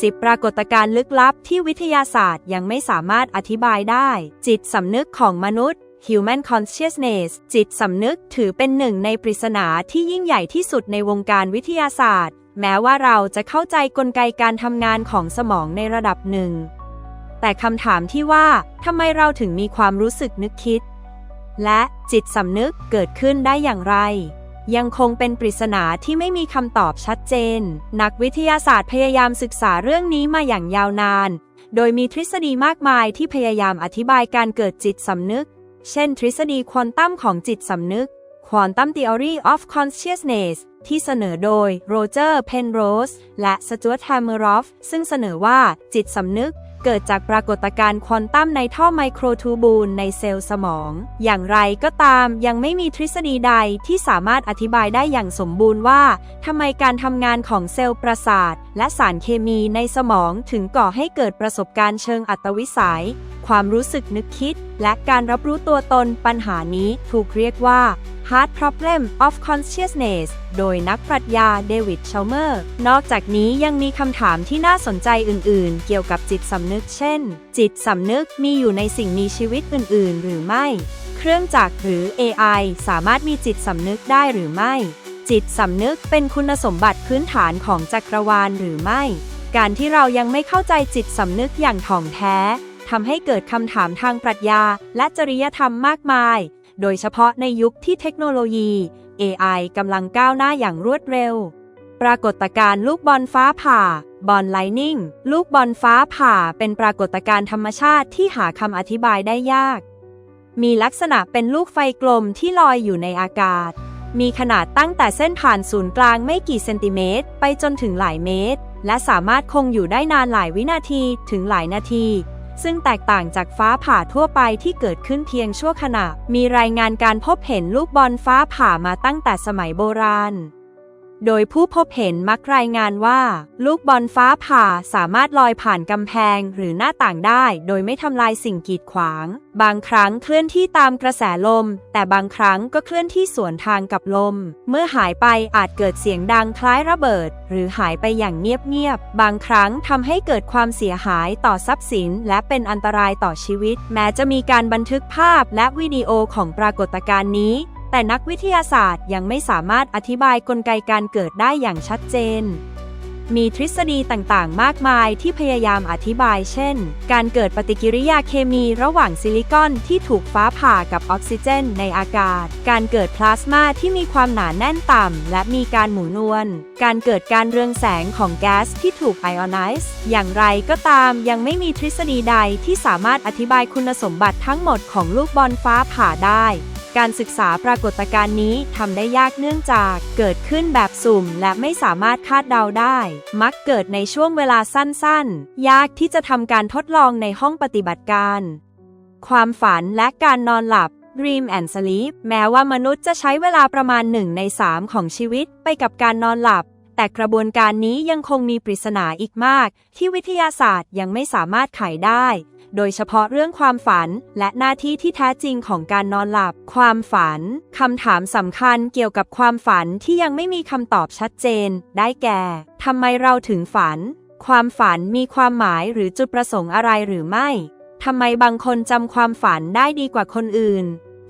10 ปรากฏการณ์ลึกลับที่วิทยาศาสตร์ยังไม่สามารถอธิบายได้ จิตสำนึกของมนุษย์ Human Consciousness จิตสำนึกถือเป็นหนึ่งในปริศนาที่ยิ่งใหญ่ที่สุดในวงการวิทยาศาสตร์ แม้ว่าเราจะเข้าใจกลไกการทำงานของสมองในระดับหนึ่ง แต่คำถามที่ว่าทำไมเราถึงมีความรู้สึกนึกคิด และจิตสำนึกเกิดขึ้นได้อย่างไร ยังคงเป็นปริศนาที่ไม่มีคำตอบชัดเจน นักวิทยาศาสตร์พยายามศึกษาเรื่องนี้มาอย่างยาวนาน โดยมีทฤษฎีมากมายที่พยายามอธิบายการเกิดจิตสำนึก เช่น ทฤษฎีควอนตัมของจิตสำนึก Quantum Theory of Consciousness ที่เสนอโดยโรเจอร์ เพนโรส และสจวตแฮมเมอรอฟ ซึ่งเสนอว่าจิตสำนึก เกิดจากปรากฏการณ์ควอนตัมในท่อไมโครทูบูลในเซลล์สมอง อย่างไรก็ตามยังไม่มีทฤษฎีใดที่สามารถอธิบายได้อย่างสมบูรณ์ว่าทำไมการทำงานของเซลล์ประสาท และสารเคมีในสมองถึงก่อให้เกิดประสบการณ์เชิงอัตวิสัย ความรู้สึกนึกคิด และการรับรู้ตัวตนปัญหานี้ถูกเรียกว่า Hard Problem of Consciousness โดยนักปรัชญาเดวิดเชลเมอร์ นอกจากนี้ยังมีคำถามที่น่าสนใจอื่น ๆ เกี่ยวกับจิตสำนึก เช่น จิตสำนึกมีอยู่ในสิ่งมีชีวิตอื่น ๆ หรือไม่ เครื่องจักรหรือ AI สามารถมีจิตสำนึกได้หรือไม่ จิตสำนึกเป็นคุณสมบัติพื้นฐานของจักรวาลหรือไม่ การที่เรายังไม่เข้าใจจิตสำนึกอย่างถ่องแท้ทำให้เกิดคำถามทางปรัชญาและจริยธรรมมากมาย โดยเฉพาะในยุคที่เทคโนโลยี AI กำลังก้าวหน้าอย่างรวดเร็ว ปรากฏการณ์ลูกบอลฟ้าผ่า บอลไลนิ่ง ลูกบอลฟ้าผ่าเป็นปรากฏการณ์ธรรมชาติที่หาคำอธิบายได้ยาก มีลักษณะเป็นลูกไฟกลมที่ลอยอยู่ในอากาศ มีขนาดตั้งแต่เส้นผ่านศูนย์กลางไม่กี่เซนติเมตร ไปจนถึงหลายเมตร และสามารถคงอยู่ได้นานหลายวินาทีถึงหลายนาที ซึ่งแตกต่างจากฟ้าผ่าทั่วไปที่เกิดขึ้นเพียงชั่วขณะ มีรายงานการพบเห็นลูกบอลฟ้าผ่ามาตั้งแต่สมัยโบราณ โดยผู้พบเห็นมักรายงานว่า ลูกบอลฟ้าผ่าสามารถลอยผ่านกำแพงหรือหน้าต่างได้ โดยไม่ทำลายสิ่งกีดขวาง บางครั้งเคลื่อนที่ตามกระแสลม แต่บางครั้งก็เคลื่อนที่สวนทางกับลม เมื่อหายไปอาจเกิดเสียงดังคล้ายระเบิด หรือหายไปอย่างเงียบๆบางครั้งทำให้เกิดความเสียหายต่อทรัพย์สิน และเป็นอันตรายต่อชีวิต แม้จะมีการบันทึกภาพและวิดีโอของปรากฏการณ์นี้ แต่นักวิทยาศาสตร์ยังไม่สามารถอธิบายกลไกการเกิดได้อย่างชัดเจน มีทฤษฎีต่างๆ มากมายที่พยายามอธิบายเช่น การเกิดปฏิกิริยาเคมีระหว่างซิลิคอนที่ถูกฟ้าผ่ากับออกซิเจนในอากาศ การเกิดพลาสมาที่มีความหนาแน่นต่ำและมีการหมุนวลการเกิดการเรืองแสงของแก๊สที่ถูกไอออนไนซ์อย่างไรก็ตามยังไม่มีทฤษฎีใดที่สามารถอธิบายคุณสมบัติทั้งหมดของลูกบอลฟ้าผ่าได้ การศึกษาปรากฏการณ์นี้ทำได้ยากเนื่องจากเกิดขึ้นแบบสุ่มและไม่สามารถคาดเดาได้ มักเกิดในช่วงเวลาสั้นๆ ยากที่จะทำการทดลองในห้องปฏิบัติการ ความฝันและการนอนหลับ Dream and Sleep แม้ว่ามนุษย์จะใช้เวลาประมาณหนึ่งใน3ของชีวิตไปกับการนอนหลับ แต่กระบวนการนี้ยังคงมีปริศนาอีกมาก ที่วิทยาศาสตร์ยังไม่สามารถไขได้ โดยเฉพาะเรื่องความฝันและหน้าที่ที่แท้จริงของการนอนหลับ ความฝันคำถามสำคัญเกี่ยวกับความฝันที่ยังไม่มีคำตอบชัดเจน ได้แก่ทำไมเราถึงฝัน ความฝันมีความหมายหรือจุดประสงค์อะไรหรือไม่ทำไมบางคนจำความฝันได้ดีกว่าคนอื่น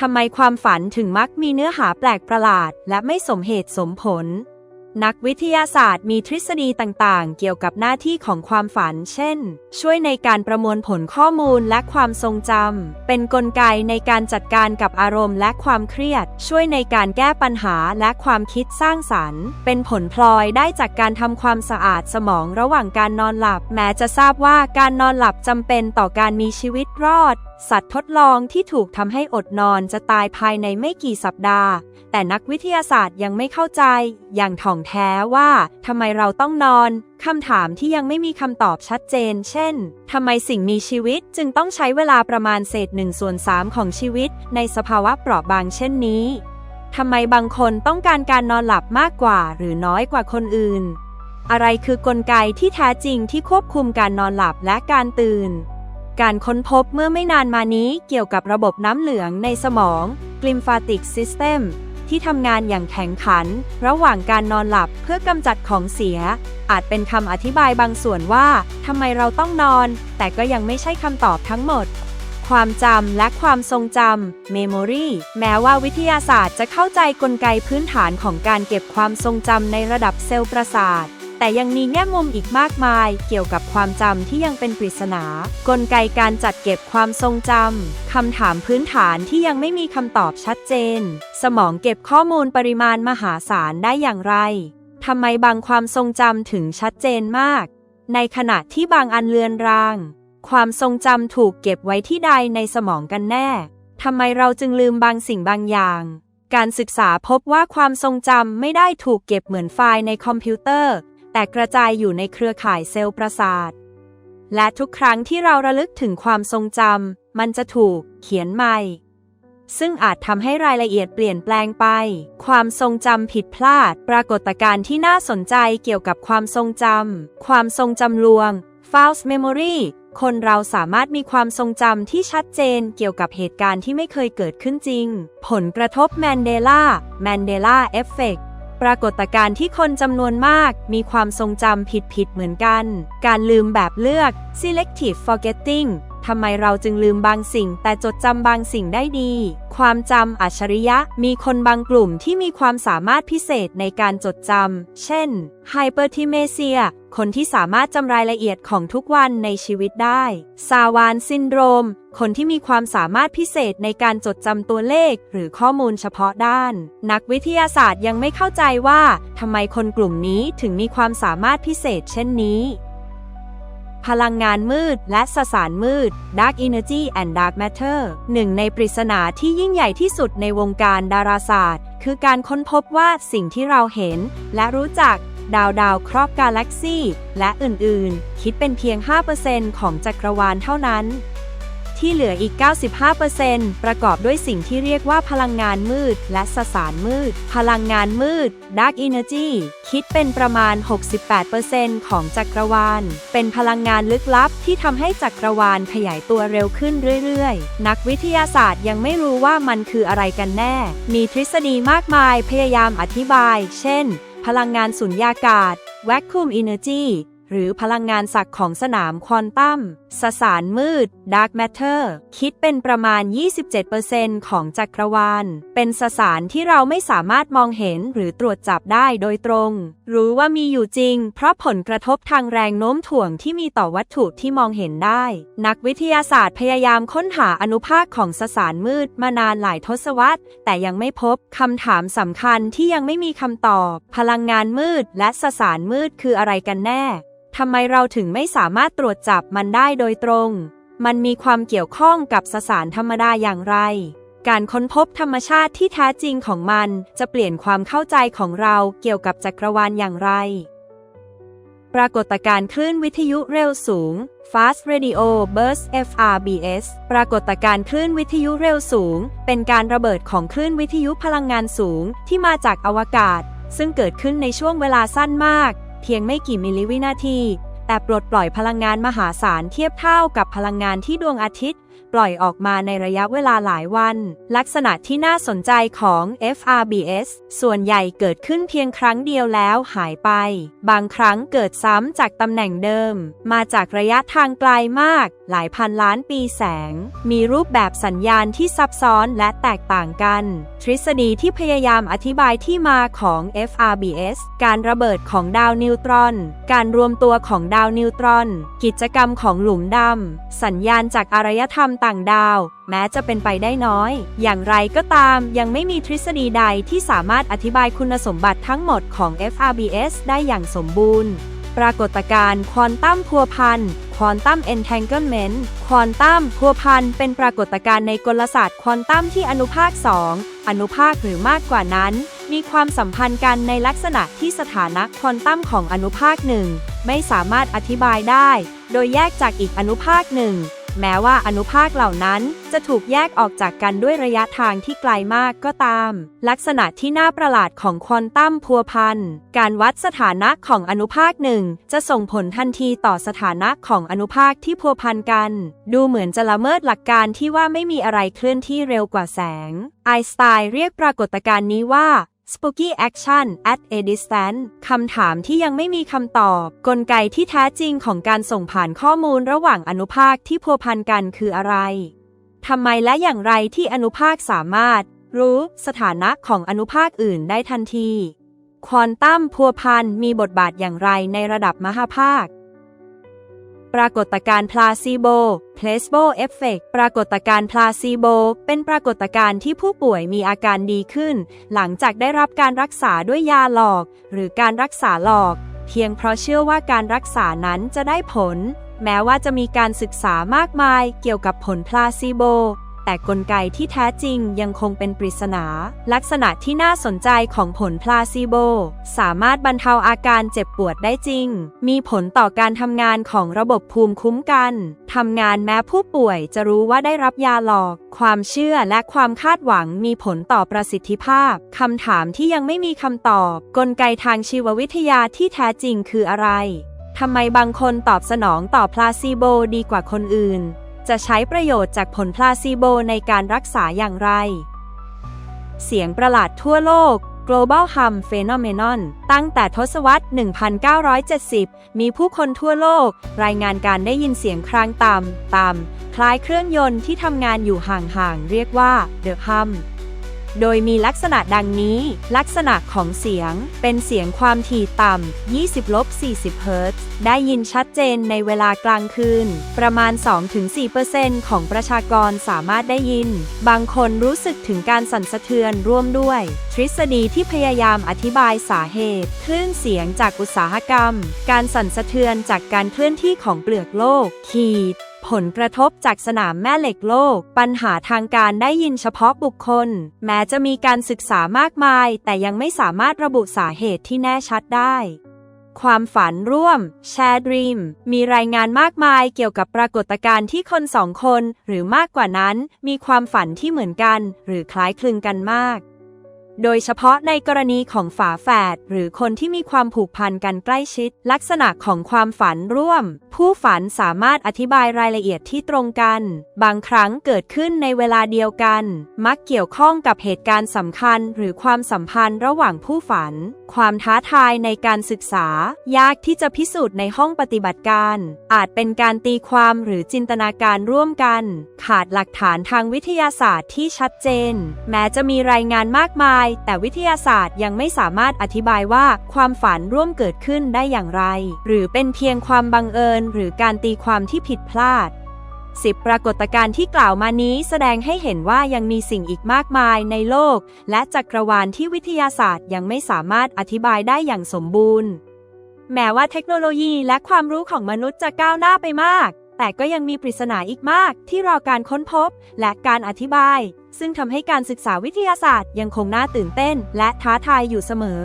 ทำไมความฝันถึงมักมีเนื้อหาแปลกประหลาด และไม่สมเหตุสมผล นักวิทยาศาสตร์มีทฤษฎีต่างๆ เกี่ยวกับหน้าที่ของความฝัน เช่น ช่วยในการประมวลผลข้อมูลและความทรงจำ เป็นนกลไกในการจัดการกับอารมณ์และความเครียด ช่วยในการแก้ปัญหาและความคิดสร้างสรรค์ เป็นผลพลอยได้จากการทำความสะอาดสมองระหว่างการนอนหลับ แม้จะทราบว่าการนอนหลับจำเป็นต่อการมีชีวิตรอด สัตว์ทดลองที่ถูกทำให้อดนอนจะตายภายในไม่กี่สัปดาห์ แต่นักวิทยาศาสตร์ยังไม่เข้าใจ อย่างถ่องแท้ว่าทำไมเราต้องนอน คำถามที่ยังไม่มีคำตอบชัดเจน เช่น ทำไมสิ่งมีชีวิตจึงต้องใช้เวลาประมาณเศษหนึ่งส่วนสามของชีวิต ในสภาวะเปราะบางเช่นนี้ ทำไมบางคนต้องการการนอนหลับมากกว่า หรือน้อยกว่าคนอื่น อะไรคือกลไกที่แท้จริงที่ควบคุมการนอนหลับและการตื่น การค้นพบเมื่อไม่นานมานี้เกี่ยวกับระบบน้ำเหลืองในสมอง Glymphatic System ที่ทำงานอย่างแข็งขัน ระหว่างการนอนหลับเพื่อกำจัดของเสีย อาจเป็นคำอธิบายบางส่วนว่าทำไมเราต้องนอน แต่ก็ยังไม่ใช่คำตอบทั้งหมด ความจำและความทรงจำ memory แม้ว่าวิทยาศาสตร์จะเข้าใจกลไกพื้นฐานของการเก็บความทรงจำในระดับเซลล์ประสาท แต่ยังมีแง่มุมอีกมากมาย เกี่ยวกับความจำที่ยังเป็นปริศนา กลไกการจัดเก็บความทรงจำคำถามพื้นฐานที่ยังไม่มีคำตอบชัดเจน สมองเก็บข้อมูลปริมาณมหาศาลได้อย่างไรทำไมบางความทรงจำถึงชัดเจนมาก ในขณะที่บางอันเลือนราง ความทรงจำถูกเก็บไว้ที่ใดในสมองกันแน่ทำไมเราจึงลืมบางสิ่งบางอย่างการศึกษาพบว่าความทรงจำไม่ได้ถูกเก็บเหมือนไฟล์ในคอมพิวเตอร์ แต่กระจายอยู่ในเครือข่ายเซลล์ประสาท และทุกครั้งที่เราระลึกถึงความทรงจำมันจะถูกเขียนใหม่ ซึ่งอาจทำให้รายละเอียดเปลี่ยนแปลงไป ความทรงจำผิดพลาด ปรากฏการณ์ที่น่าสนใจเกี่ยวกับความทรงจำความทรงจำลวง false memory คนเราสามารถมีความทรงจำที่ชัดเจนเกี่ยวกับเหตุการณ์ที่ไม่เคยเกิดขึ้นจริง ผลกระทบแมนเดลาแมนเดลาเอฟเฟก ปรากฏการณ์ที่คนจำนวนมากมีความทรงจำผิดๆเหมือนกัน การลืมแบบเลือก selective forgetting ทำไมเราจึงลืมบางสิ่ง แต่จดจำบางสิ่งได้ดี ความจำอัจฉริยะ มีคนบางกลุ่มที่มีความสามารถพิเศษในการจดจำ เช่น hypertimesia คนที่สามารถจำรายละเอียดของทุกวันในชีวิตได้ ซาวานซินโดรม คนที่มีความสามารถพิเศษในการจดจำตัวเลข หรือข้อมูลเฉพาะด้าน นักวิทยาศาสตร์ยังไม่เข้าใจว่าทำไมคนกลุ่มนี้ถึงมีความสามารถพิเศษเช่นนี้ พลังงานมืด และสสารมืด Dark Energy and Dark Matter หนึ่งในปริศนาที่ยิ่งใหญ่ที่สุดในวงการดาราศาสตร์ คือการค้นพบว่าสิ่งที่เราเห็น และรู้จักดาวดาวครอบกาแล็กซี่ และอื่น ๆ คิดเป็นเพียง 5%ของจักรวาลเท่านั้น ที่เหลืออีก 95%ประกอบด้วยสิ่งที่เรียกว่าพลังงานมืด และสสารมืด พลังงานมืด Dark Energy คิดเป็นประมาณ 68%ของจักรวาล เป็นพลังงานลึกลับที่ทำให้จักรวาลขยายตัวเร็วขึ้นเรื่อยๆ นักวิทยาศาสตร์ยังไม่รู้ว่ามันคืออะไรกันแน่ มีทฤษฎีมากมายพยายามอธิบาย เช่น พลังงานสุญญากาศ Vacuum Energy หรือพลังงานศักย์ของสนามควอนตัม สสารมืด Dark Matter คิดเป็นประมาณ 27%ของจักรวาล เป็นสสารที่เราไม่สามารถมองเห็นหรือตรวจจับได้โดยตรง รู้ว่ามีอยู่จริง เพราะผลกระทบทางแรงโน้มถ่วงที่มีต่อวัตถุที่มองเห็นได้ นักวิทยาศาสตร์พยายามค้นหาอนุภาคของสสารมืดมานานหลายทศวรรษ แต่ยังไม่พบคำถามสำคัญที่ยังไม่มีคำตอบ พลังงานมืดและสสารมืดคืออะไรกันแน่ ทำไมเราถึงไม่สามารถตรวจจับมันได้โดยตรง มันมีความเกี่ยวข้องกับสสารธรรมดาอย่างไร การค้นพบธรรมชาติที่แท้จริงของมันจะเปลี่ยนความเข้าใจของเราเกี่ยวกับจักรวาลอย่างไร ปรากฏการณ์คลื่นวิทยุเร็วสูง Fast Radio Burst FRBS ปรากฏการณ์คลื่นวิทยุเร็วสูง เป็นการระเบิดของคลื่นวิทยุพลังงานสูงที่มาจากอวกาศ ซึ่งเกิดขึ้นในช่วงเวลาสั้นมาก พียงไม่กี่มิลลิวินาที แต่ปลดปล่อยพลังงานมหาศาลเทียบเท่ากับพลังงานที่ดวงอาทิตย์ ปล่อยออกมาในระยะเวลาหลายวัน ลักษณะที่น่าสนใจของ FRBS ส่วนใหญ่เกิดขึ้นเพียงครั้งเดียวแล้วหายไป บางครั้งเกิดซ้ำจากตำแหน่งเดิม มาจากระยะทางไกลมาก หลายพันล้านปีแสง มีรูปแบบสัญญาณที่ซับซ้อนและแตกต่างกัน ทฤษฎีที่พยายามอธิบายที่มาของ FRBS การระเบิดของดาวนิวตรอน การรวมตัวของดาวนิวตรอน กิจกรรมของหลุมดำสัญญาณจากอารยธรรมต่างดาว แม้จะเป็นไปได้น้อย อย่างไรก็ตามยังไม่มีทฤษฎีใดที่สามารถอธิบายคุณสมบัติทั้งหมดของ FRBS ได้อย่างสมบูรณ์ ปรากฏการณ์ควอนตัมพัวพันควอนตัม entanglement ควอนตัมพัวพันเป็นปรากฏการณ์ในกลศาสตร์ควอนตัมที่อนุภาค 2 อนุภาคหรือมากกว่านั้น มีความสัมพันธ์กันในลักษณะที่สถานะควอนตัมของอนุภาคหนึ่งไม่สามารถอธิบายได้ โดยแยกจากอีกอนุภาคหนึ่ง แม้ว่าอนุภาคเหล่านั้นจะถูกแยกออกจากกันด้วยระยะทางที่ไกลมากก็ตาม ลักษณะที่น่าประหลาดของควอนตัมพัวพัน การวัดสถานะของอนุภาคหนึ่งจะส่งผลทันทีต่อสถานะของอนุภาคที่พัวพันกัน ดูเหมือนจะละเมิดหลักการที่ว่าไม่มีอะไรเคลื่อนที่เร็วกว่าแสง ไอน์สไตน์เรียกปรากฏการณ์นี้ว่า Spooky Action at a Distance คำถามที่ยังไม่มีคำตอบ กลไกที่แท้จริงของการส่งผ่านข้อมูลระหว่างอนุภาคที่พัวพันกันคืออะไร ทำไมและอย่างไรที่อนุภาคสามารถ รู้สถานะของอนุภาคอื่นได้ทันที ควอนตัมพัวพันมีบทบาทอย่างไรในระดับมหาภาค ปรากฏการณ์พลาซิโบ placebo effect ปรากฏการณ์พลาซิโบ เป็นปรากฏการณ์ที่ผู้ป่วยมีอาการดีขึ้น หลังจากได้รับการรักษาด้วยยาหลอก หรือการรักษาหลอก เพียงเพราะเชื่อว่าการรักษานั้นจะได้ผล แม้ว่าจะมีการศึกษามากมายเกี่ยวกับผลพลาซิโบ แต่กลไกที่แท้จริงยังคงเป็นปริศนา ลักษณะที่น่าสนใจของผลพลาซิโบ สามารถบรรเทาอาการเจ็บปวดได้จริง มีผลต่อการทำงานของระบบภูมิคุ้มกันทำงานแม้ผู้ป่วยจะรู้ว่าได้รับยาหลอก ความเชื่อและความคาดหวังมีผลต่อประสิทธิภาพคำถามที่ยังไม่มีคำตอบ กลไกทางชีววิทยาที่แท้จริงคืออะไรทำไมบางคนตอบสนองต่อพลาซิโบดีกว่าคนอื่น จะใช้ประโยชน์จากผลพลาซีโบในการรักษาอย่างไร เสียงประหลาดทั่วโลก Global Hum Phenomenon ตั้งแต่ทศวรรษ 1970 มีผู้คนทั่วโลก รายงานการได้ยินเสียงครางต่ำต่ำคล้ายเครื่องยนต์ที่ทำงานอยู่ห่างๆ เรียกว่า The Hum โดยมีลักษณะดังนี้ ลักษณะของเสียง เป็นเสียงความถี่ต่ำ 20ลบ40 เฮิรตซ์ ได้ยินชัดเจนในเวลากลางคืน ประมาณ 2-4%ของประชากรสามารถได้ยิน บางคนรู้สึกถึงการสั่นสะเทือนร่วมด้วย ทฤษฎีที่พยายามอธิบายสาเหตุ คลื่นเสียงจากอุตสาหกรรม การสั่นสะเทือนจากการเคลื่อนที่ของเปลือกโลก ขีด ผลกระทบจากสนามแม่เหล็กโลก ปัญหาทางการได้ยินเฉพาะบุคคล แม้จะมีการศึกษามากมาย แต่ยังไม่สามารถระบุสาเหตุที่แน่ชัดได้ ความฝันร่วม Share Dream มีรายงานมากมายเกี่ยวกับปรากฏการณ์ที่คนสองคน หรือมากกว่านั้น มีความฝันที่เหมือนกัน หรือคล้ายคลึงกันมาก โดยเฉพาะในกรณีของฝาแฝดหรือคนที่มีความผูกพันกันใกล้ชิด ลักษณะของความฝันร่วม ผู้ฝันสามารถอธิบายรายละเอียดที่ตรงกัน บางครั้งเกิดขึ้นในเวลาเดียวกัน มักเกี่ยวข้องกับเหตุการณ์สำคัญ หรือความสัมพันธ์ระหว่างผู้ฝัน ความท้าทายในการศึกษา ยากที่จะพิสูจน์ในห้องปฏิบัติการ อาจเป็นการตีความหรือจินตนาการร่วมกัน ขาดหลักฐานทางวิทยาศาสตร์ที่ชัดเจน แม้จะมีรายงานมากมายแต่วิทยาศาสตร์ยังไม่สามารถอธิบายว่าความฝันร่วมเกิดขึ้นได้อย่างไร หรือเป็นเพียงความบังเอิญ หรือการตีความที่ผิดพลาด10ปรากฏการณ์ที่กล่าวมานี้แสดงให้เห็นว่ายังมีสิ่งอีกมากมายในโลก และจักรวาลที่วิทยาศาสตร์ยังไม่สามารถอธิบายได้อย่างสมบูรณ์ แม้ว่าเทคโนโลยีและความรู้ของมนุษย์จะก้าวหน้าไปมาก แต่ก็ยังมีปริศนาอีกมากที่รอการค้นพบและการอธิบาย ซึ่งทำให้การศึกษาวิทยาศาสตร์ยังคงน่าตื่นเต้น และท้าทายอยู่เสมอ